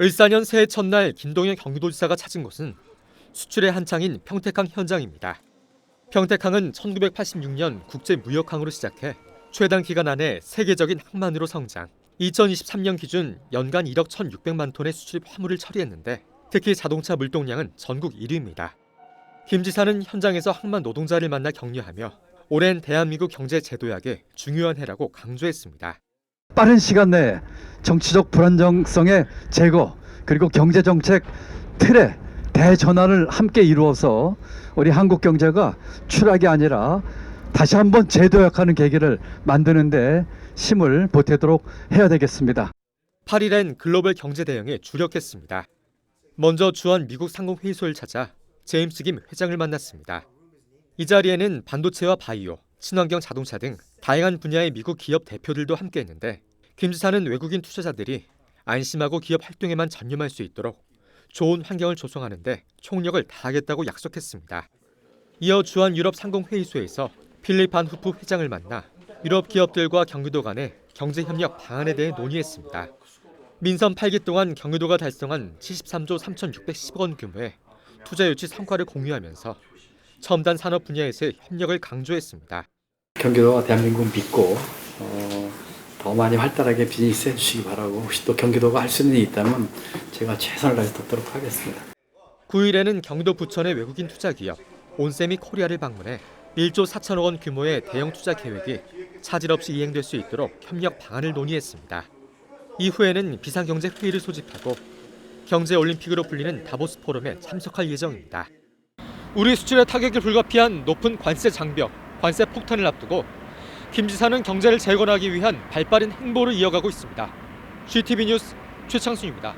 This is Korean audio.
을사년 새해 첫날 김동현 경기도지사가 찾은 곳은 수출의 한창인 평택항 현장입니다. 평택항은 1986년 국제무역항으로 시작해 최단 기간 안에 세계적인 항만으로 성장. 2023년 기준 연간 1억 1,600만 톤의 수출입 화물을 처리했는데 특히 자동차 물동량은 전국 1위입니다. 김 지사는 현장에서 항만 노동자를 만나 격려하며 오랜 대한민국 경제 제도약의 중요한 해라고 강조했습니다. 빠른 시간 내에 정치적 불안정성의 제거 그리고 경제 정책 틀의 대전환을 함께 이루어서 우리 한국 경제가 추락이 아니라 다시 한번 재도약하는 계기를 만드는데 힘을 보태도록 해야 되겠습니다. 8일엔 글로벌 경제 대응에 주력했습니다. 먼저 주한 미국 상공 회의소를 찾아 제임스 김 회장을 만났습니다. 이 자리에는 반도체와 바이오, 친환경 자동차 등 다양한 분야의 미국 기업 대표들도 함께했는데 김 지사는 외국인 투자자들이 안심하고 기업 활동에만 전념할 수 있도록 좋은 환경을 조성하는데 총력을 다하겠다고 약속했습니다. 이어 주한 유럽 상공 회의소에서 필립 반 후프 회장을 만나 유럽 기업들과 경기도 간의 경제 협력 방안에 대해 논의했습니다. 민선 8기 동안 경기도가 달성한 73조 3,610억 원 규모의 투자 유치 성과를 공유하면서 첨단 산업 분야에서의 협력을 강조했습니다. 경기도가 대한민국 믿고 어, 더 많이 활달하게 비즈니스 해주시기 바라고 혹시 또 경기도가 할 수 있는 일이 있다면 제가 최선을 다해서 돕도록 하겠습니다. 9일에는 경기도 부천의 외국인 투자 기업 온세미 코리아를 방문해 1조 4천억 원 규모의 대형 투자 계획이 차질 없이 이행될 수 있도록 협력 방안을 논의했습니다. 이후에는 비상경제 회의를 소집하고 경제 올림픽으로 불리는 다보스 포럼에 참석할 예정입니다. 우리 수출의 타격을 불가피한 높은 관세 장벽, 관세 폭탄을 앞두고 김 지사는 경제를 재건하기 위한 발빠른 행보를 이어가고 있습니다. GTV 뉴스 최창순입니다.